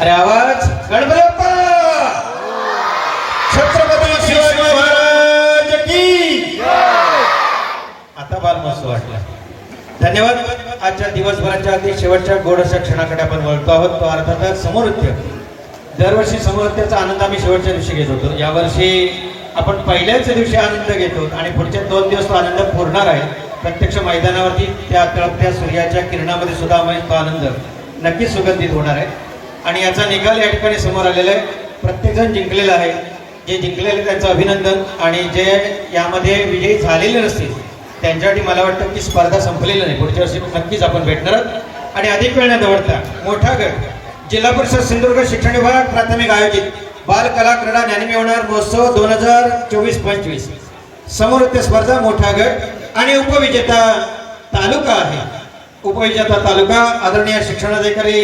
अरे आवाज. गणपती छत्रपती शिवाजी महाराज की आता बाल मस्त वाटला. धन्यवाद. आजच्या दिवसभराच्या अगदी शेवटच्या गोड अशा क्षणाकडे आपण वळतो आहोत. तो अर्थातच समोरत्य दरवर्षी समोरत्याचा आनंद आम्ही शेवटच्या दिवशी घेत होतो. यावर्षी आपण पहिल्याच दिवशी आनंद घेतो आणि पुढचे दोन दिवस तो आनंद पुरणार आहे. प्रत्यक्ष मैदानावरती त्या तळपत्या सूर्याच्या किरणामध्ये सुद्धा आम्ही तो आनंद नक्कीच सुगंधित होणार आहे. आणि याचा निकाल या ठिकाणी समोर आलेला आहे. प्रत्येकजण जिंकलेला आहे. जे जिंकलेले त्यांचं अभिनंदन आणि जे यामध्ये विजयी झालेले नसतील त्यांच्यासाठी मला वाटतं की स्पर्धा संपलेली नाही. पुढच्या वर्षी नक्कीच आपण भेटणार आहोत. आणि अधिक वेळ न दवडता मोठा गट जिल्हा परिषद सिंधुदुर्ग शिक्षण विभाग प्राथमिक आयोजित बाल कला क्रीडा ज्ञानमेवणार महोत्सव दोन हजार चोवीस पंचवीस. समोरत्य स्पर्धा मोठा गट आणि उपविजेता तालुका आहे. उपविजेता तालुका आदरणीय शिक्षणाधिकारी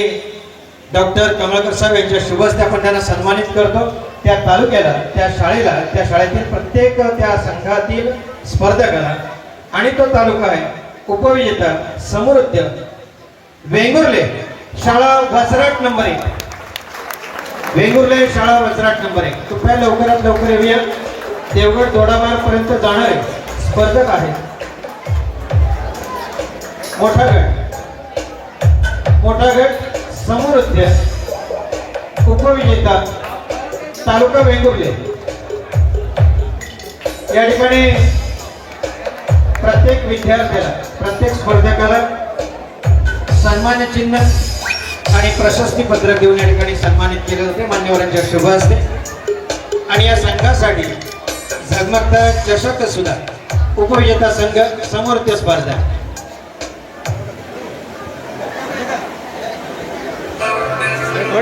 डॉक्टर कमळकर साहेब यांच्या शुभहस्ते आपण त्यांना सन्मानित करतो. त्या तालुक्याला त्या शाळेला त्या शाळेतील प्रत्येक त्या संघातील स्पर्धकाला आणि तो तालुका आहे उपविजेता समृद्ध वेंगुर्ले शाळा वसराट नंबर एक. वेंगुर्ले शाळा वसराट नंबर एक. कृपया लवकरात लवकर येऊया. देवगड दोडामार पर्यंत जाणारे स्पर्धक आहेत. मोठा गट. मोठा गट. समृद्ध उपविजेता तालुका वेंगुर्ले. या ठिकाणी प्रत्येक विद्यार्थ्याला प्रत्येक स्पर्धकाला सन्मान चिन्ह आणि प्रशस्ती पत्रक देऊन या ठिकाणी सन्मानित केले जाते. मान्यवरांच्या शुभ असते आणि या संघासाठी झगमगता चषक सुद्धा उपविजेता संघ समोरत्य स्पर्धा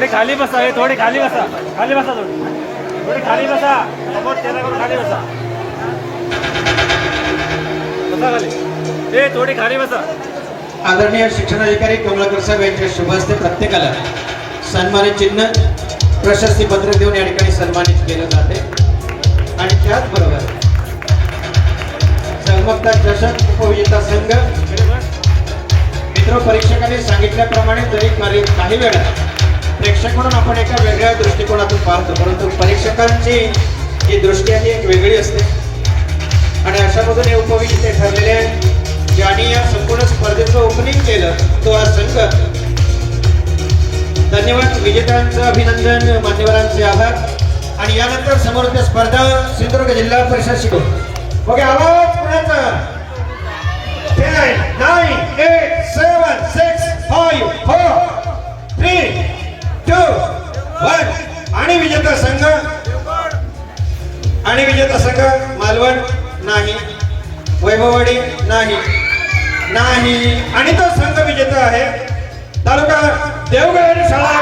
थोडे खाली बसा हे थोडी खाली बसा. खाली बसा थोडी. थोडे खाली बसा. समोर त्याला करून खाली बसा. बसा खाली. हे थोडी खाली बसा. आदरणीय शिक्षणाधिकारी कमलाकर साहेब यांच्या शुभ हस्ते प्रत्येकाला सन्मानित चिन्ह प्रशस्ती पत्र देऊन या ठिकाणी सन्मानित केलं जाते. आणि त्याचबरोबर झगमगता चषक उपविजेता संघ. मित्र परीक्षकांनी सांगितल्याप्रमाणे जरी काही काही वेळा प्रेक्षक म्हणून आपण एका वेगळ्या दृष्टिकोनातून पाहतो परंतु परीक्षकांची जी दृष्टी आहे ती एक वेगळी असते. आणि अशा पद्धतीने उपविजेते ठरलेले आहेत ज्यांनी या संपूर्ण स्पर्धेचं ओपनिंग केलं तो हा संघ. धन्यवाद विजेत्यांचं अभिनंदन मान्यवरांचे आभार. आणि यानंतर समोरच्या स्पर्धा सिंधुदुर्ग जिल्हा परिषद शिकव ओके आवाज पुण्याचा नाही. आणि तो संघ विजेता आहे. तालुका देवगड शाळा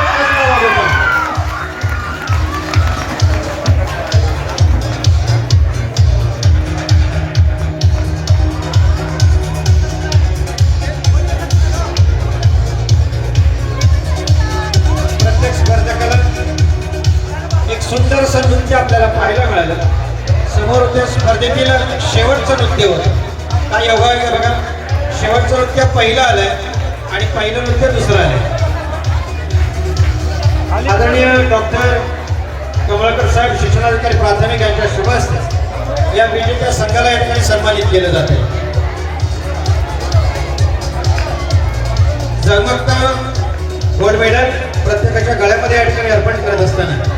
प्रत्येक स्पर्धकाला एक सुंदर नृत्य आपल्याला पाहायला मिळालं. समोर त्या स्पर्धेतील शेवटचं नृत्य होतं. काय योगा बघा. शेवटचं नृत्य पहिलं आलंय आणि पहिलं नृत्य दुसरं आलंय. आदरणीय डॉक्टर कमळकर साहेब शिक्षणाधिकारी प्राथमिक यांच्या शुभ असते या विजेत्या संघाला या ठिकाणी सन्मानित केलं जाते जगमगता गोल्ड मेडल प्रत्येकाच्या गळ्यामध्ये या ठिकाणी अर्पण करत असताना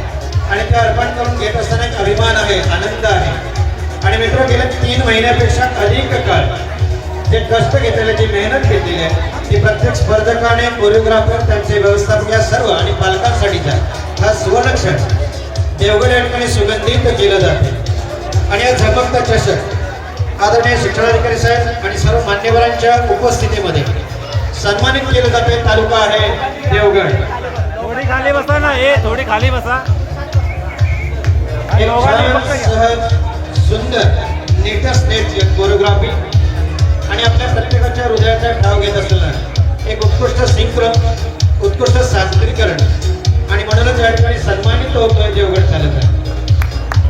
आणि ते अर्पण करून घेत असताना एक अभिमान आहे आनंद आहे. आणि मित्र गेल्या तीन महिन्यापेक्षा अधिक काळ जे कष्ट घेतलेले जी मेहनत घेतलेली आहे ती प्रत्येक स्पर्धकाने कोरिओग्राफर त्यांचे व्यवस्थापक या सर्व आणि पालकांसाठीचा हा सुवर्णक्षण देवगड या ठिकाणी सुगंधित केलं जाते. आणि या झगमगता चषक आदरणीय शिक्षणाधिकारी साहेब आणि सर्व मान्यवरांच्या उपस्थितीमध्ये सन्मानित केलं जाते. तालुका आहे देवगड. थोडी खाली बसा ना ए थोडी खाली बसा. सुंदर लेटेस्ट नेट कोरिओग्राफी आणि आपल्या प्रत्येकाच्या हृदयाचा ठाव घेत असलेला एक उत्कृष्ट सिंक्र उत्कृष्ट सादरीकरण. आणि म्हणूनच या ठिकाणी सन्मानित होतोय देवगड तालुका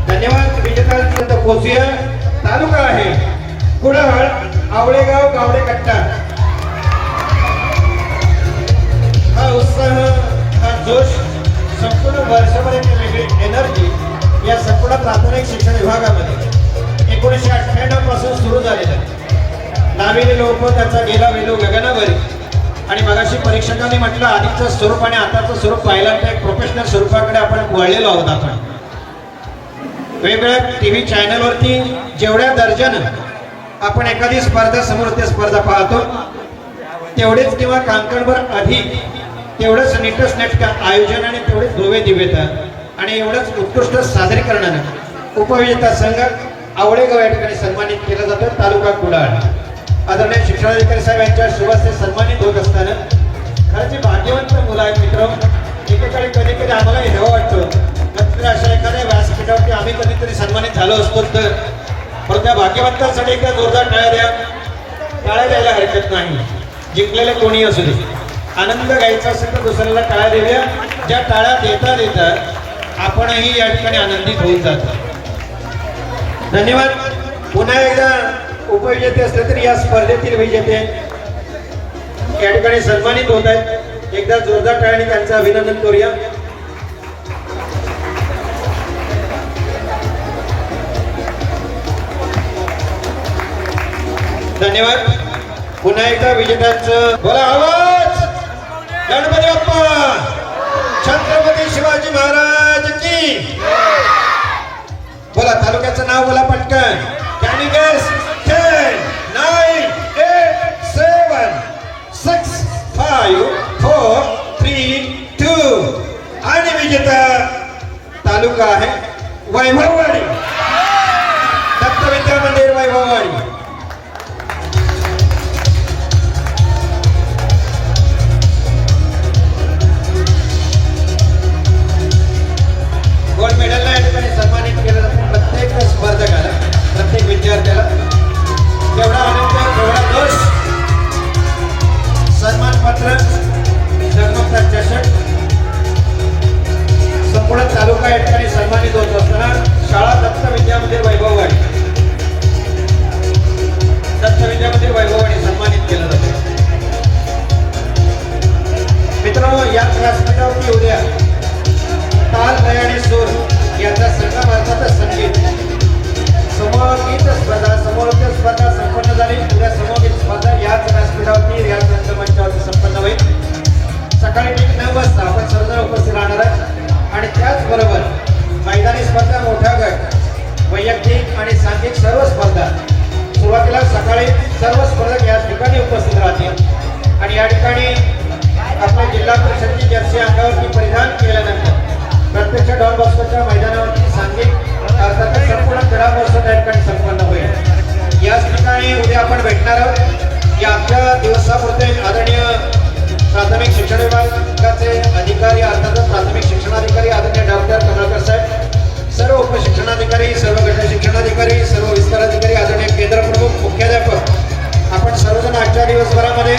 धन्यवाद विजेतापर्यंत पोहोचूया. तालुका आहे कुडाळ आवळेगाव गावडे कट्टा हा उत्साह हा जोश संपूर्ण वर्षभर एक वेगळी एनर्जी या संपूर्ण प्राथमिक शिक्षण विभागामध्ये एकोणीसशे अठ्ठ्याण्णवपासून सुरू झालेलं आहे. नाविले लोक त्याचा गेला वेलो गगनावरी. आणि मगाशी परीक्षकांनी म्हटलं आधीचं स्वरूप आणि आताचं स्वरूप पाहिलं तर एक प्रोफेशनल स्वरूपाकडे आपण वळलेलो आहोत आपण. वेगवेगळ्या टी व्ही चॅनलवरती जेवढ्या दर्जानं आपण एखादी स्पर्धा समोर ते स्पर्धा पाहतो तेवढेच किंवा कांकणभर अधिक तेवढंच नीटच नेटका आयोजन आणि तेवढेच धोवे दिवेता आणि एवढंच उत्कृष्ट सादरीकरणानं उपविजेता संघ आवडेगाव या ठिकाणी सन्मानित केलं जातो तालुका कुडाळ. आदरणीय शिक्षणाधिकारी साहेब यांच्या शुभस्ते सन्मानित होत असताना खरंच भाग्यवंत मुलं आहेत मित्र. एकेकाळी कधी कधी आम्हाला हेवं वाटतं. नक्की अशा एखाद्या व्यासपीठावरती आम्ही कधीतरी सन्मानित झालो असतो. तर पण त्या भाग्यवंतांसाठी एकदा जोरदार टाळ्या द्या. टाळ्या द्यायला हरकत नाही. जिंकलेले कोणी असू दे. आनंद घ्यायचा असेल तर दुसऱ्याला टाळ्या देऊया. ज्या टाळ्या देता देता आपणही या ठिकाणी आनंदित होऊन जातो. धन्यवाद. पुन्हा एकदा उपविजेते असले तरी या स्पर्धेतील विजेते या ठिकाणी सन्मानित होत आहेत. एकदा जोरदार टाळ्याने त्यांचं अभिनंदन करूया. धन्यवाद. पुन्हा एकदा विजेत्यांचं बोला आवाज. गणपती बाप्पा. छत्रपती शिवाजी महाराज की. बोला तालुक्याचं नाव बोला पटकन. तालुका आहे वैभववाडी ठिकाणी आणि या ठिकाणी आपल्या जिल्हा परिषदची जर्सी अंगावरती परिधान केल्यानंतर प्रत्यक्ष डॉन बॉस्कोच्या मैदानावरती सांघिक अर्थातच संपूर्ण क्रीडा महोत्सव त्या ठिकाणी संपन्न होईल. याच ठिकाणी उद्या आपण भेटणार आहोत. या अख्ख्या दिवसापुरते आदरणीय प्राथमिक शिक्षण विभागाचे अधिकारी अर्थातच प्राथमिक शिक्षणाधिकारी आदरणीय डॉक्टर कमळकर साहेब सर्व उपशिक्षणाधिकारी सर्व गट शिक्षणाधिकारी सर्व विस्तार अधिकारी आदरणीय केंद्र प्रमुख मुख्याध्यापक आपण सर्वजण आजच्या दिवसभरामध्ये